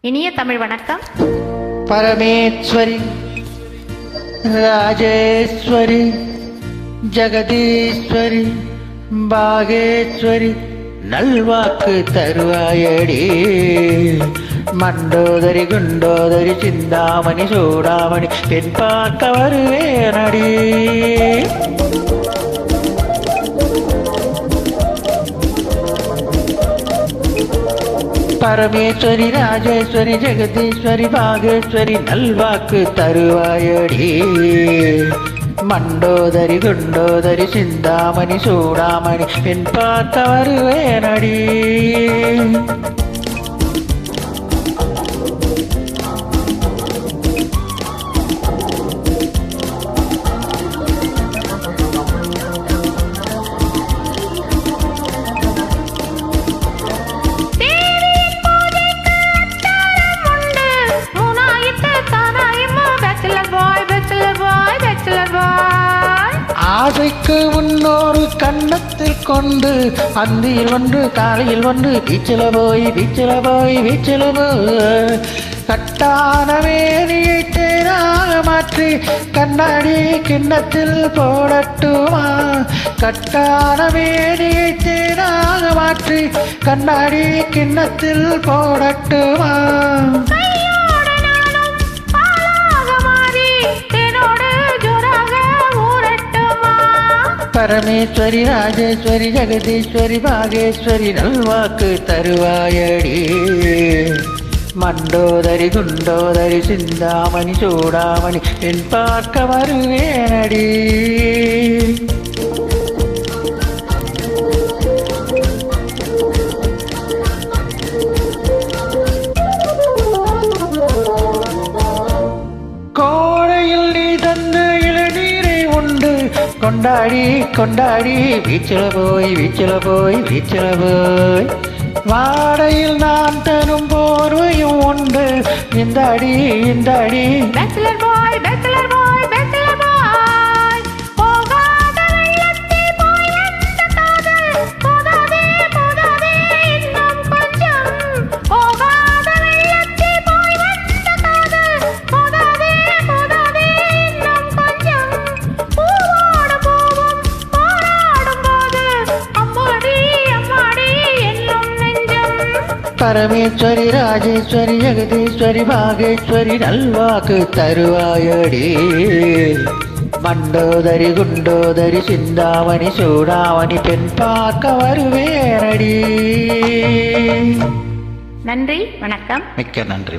இனிய தமிழ் வணக்கம். பரமேஸ்வரி ராஜேஸ்வரி ஜெகதீஸ்வரி பாகேஸ்வரி நல்வாக்கு தருவாயடி. மண்டோதரி குண்டோதரி சிந்தாமணி சூடாமணி பெண் பார்க்க வருவேனடி. பரமேஸ்வரி ராஜேஸ்வரி ஜெகதீஸ்வரி பாகேஸ்வரி நல்வாக்கு தருவாயடி. மண்டோதரி குண்டோதரி சிந்தாமணி சூடாமணி பின் பார்க்க வருவேனடி ஆசைக்கு முன்னோரு கண்ணத்தில் கொண்டு அந்தியில் ஒன்று காலையில் ஒன்று வீச்சில போய் வீச்சில போய் வீச்சில போய். கட்டான வேதியை தேராக மாற்றி கண்ணாடி கிண்ணத்தில் போடட்டுமா? கட்டான வேதியை தேராக மாற்றி கண்ணாடி கிண்ணத்தில் போடட்டுமா? பரமேஸ்வரி ராஜேஸ்வரி ஜெகதீஸ்வரி பாகேஸ்வரி நல்வாக்கு தருவாயடி. மண்டோதரி குண்டோதரி சிந்தாமணி சூடாமணி என் பார்க்க வருவேனடி. கொண்டாடி கொண்டாடி பீச்சில போய் பீச்சில போய் பீச்சில போய். வாடையில் நான் தரும் போர்வையும் உண்டு. இந்த அடி இந்த அடி. Bachelor பாய் bachelor boy, பரமேஸ்வரி ராஜேஸ்வரி ஜெகதீஸ்வரி பாகேஸ்வரி நல்வாக்கு தருவாயடி. மண்டோதரி குண்டோதரி சிந்தாமணி சூடாமணி பெண் பார்க்க வருவேனடி. நன்றி வணக்கம். மிக்க நன்றி